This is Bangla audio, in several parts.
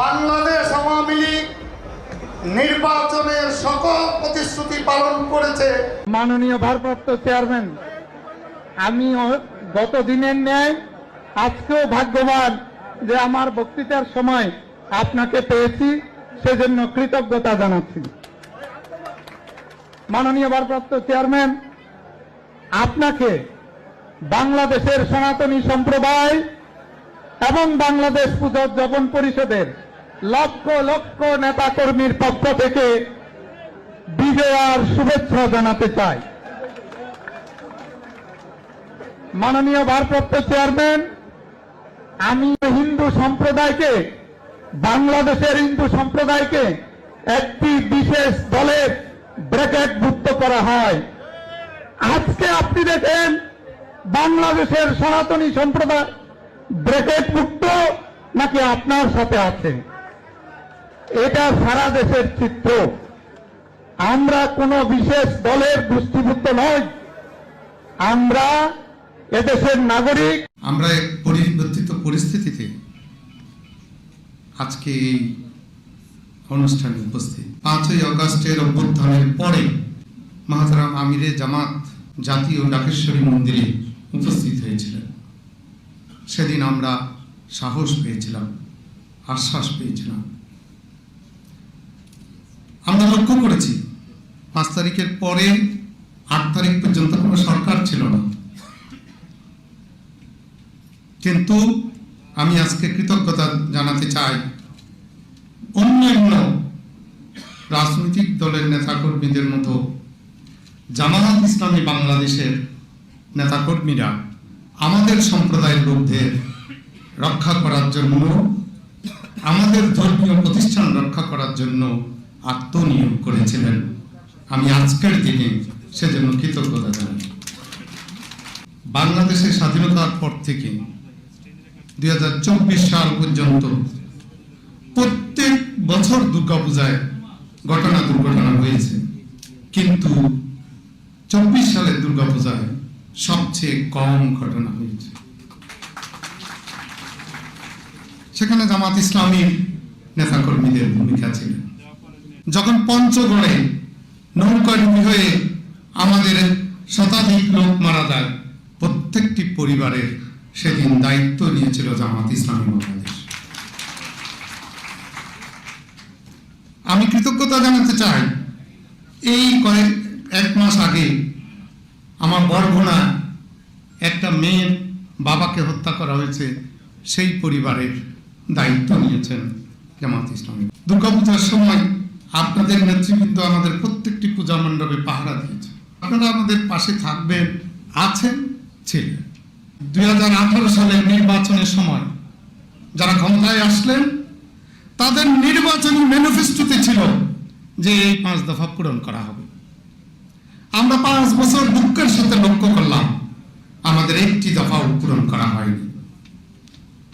বাংলাদেশ আওয়ামী লীগ নির্বাচনের সকল প্রতিশ্রুতি পালন করেছে। মাননীয় ভারপ্রাপ্ত চেয়ারম্যান, আমি গত দিনের ন্যায় আজকেও ভাগ্যবান যে আমার বক্তৃতার সময় আপনাকে পেয়েছি, সেজন্য কৃতজ্ঞতা জানাচ্ছি। মাননীয় ভারপ্রাপ্ত চেয়ারম্যান, আপনাকে বাংলাদেশের সনাতনী সম্প্রদায় এবং বাংলাদেশ পুজোজ্জাপন পরিষদের লক্ষ লক্ষ নেতাকর্মীর পক্ষ থেকে বিজয়ার শুভেচ্ছা জানাতে চাই। মাননীয় ভারপ্রাপ্ত চেয়ারম্যান, আমি হিন্দু সম্প্রদায়কে, বাংলাদেশের হিন্দু সম্প্রদায়কে একটি বিশেষ দলের ব্র্যাকেটভুক্ত করা হয়। আজকে আপনি দেখেন বাংলাদেশের সনাতনী সম্প্রদায় ব্র্যাকেটভুক্ত নাকি আপনার সাথে আছে? এটা সারা দেশের চিত্র। আমরা কোনো বিশেষ দলের গোষ্ঠীভুক্ত নই। আমরা এদেশের নাগরিক। আমরা পরিবর্তিত পরিস্থিতিতে আজকে এই অনুষ্ঠানে উপস্থিত। পাঁচই আগস্টের অভ্যুত্থানের পরে মাহাতারাম আমিরে জামাত জাতীয় ডাকেশ্বরী মন্দিরে উপস্থিত হয়েছিলেন। সেদিন আমরা সাহস পেয়েছিলাম, আশ্বাস পেয়েছিলাম। আমরা লক্ষ্য করেছি, পাঁচ তারিখের পরে আট তারিখ পর্যন্ত কোনো সরকার ছিল না। কিন্তু আমি আজকে কৃতজ্ঞতা জানাতে চাই, অন্যান্য রাজনৈতিক দলের নেতাকর্মীদের মতো জামায়াত ইসলামী বাংলাদেশের নেতাকর্মীরা আমাদের সম্প্রদায়ের লোকদের রক্ষা করার জন্য, আমাদের ধর্মীয় প্রতিষ্ঠান রক্ষা করার জন্য আত্মনিয়োগ করেছিলেন। আমি আজকের দিনে সেজন্য কৃতজ্ঞতা জানাই। বাংলাদেশের স্বাধীনতার পর থেকে দুই সাল পর্যন্ত প্রত্যেক বছর দুর্গাপূজায় ঘটনা দুর্ঘটনা হয়েছে। কিন্তু চব্বিশ সালের দুর্গাপূজায় সবচেয়ে কম ঘটনা হয়েছে। সেখানে জামাত ইসলামীর নেতাকর্মীদের ভূমিকা ছিল। যখন পঞ্চগড়ে নৌকাডুবি হয়ে আমাদের শতাধিক লোক মারা যায়, প্রত্যেকটি পরিবারের সেদিন দায়িত্ব নিয়েছিল জামাত ইসলামী বাংলাদেশ। আমি কৃতজ্ঞতা জানাতে চাই, এই কয়েক, এক মাস আগে আমার বরগুনা একটা মেয়ের বাবাকে হত্যা করা হয়েছে, সেই পরিবারের দায়িত্ব নিয়েছেন জামাত ইসলামী। দুর্গাপূজার সময় আপনাদের নেতৃবৃন্দ আমাদের প্রত্যেকটি পূজা মণ্ডপে পাহারা দিয়েছে আপনারা আমাদের পাশে থাকবেন, আছেন, ছিলেন। দুই সালের নির্বাচনের সময় যারা ক্ষমতায় আসলেন, তাদের নির্বাচনী ম্যানিফেস্টোতে ছিল যে এই পাঁচ দফা পূরণ করা হবে। আমরা পাঁচ বছর দুঃখের সাথে লক্ষ্য করলাম, আমাদের একটি দফাও পূরণ করা হয়নি।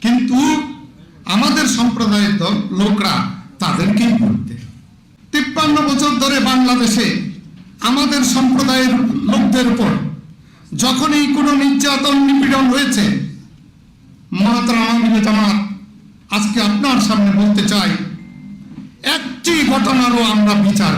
কিন্তু আমাদের সম্প্রদায়ের লোকরা বছর ধরে বাংলাদেশে আমাদের সম্প্রদায়ের লোকদের উপর যখনই কোনো নির্যাতন, নিপীড়ন হয়েছে মহাত্মা আওয়ামী জামাত, আজকে আপনার সামনে বলতে চাই, একটি ঘটনারও আমরা বিচার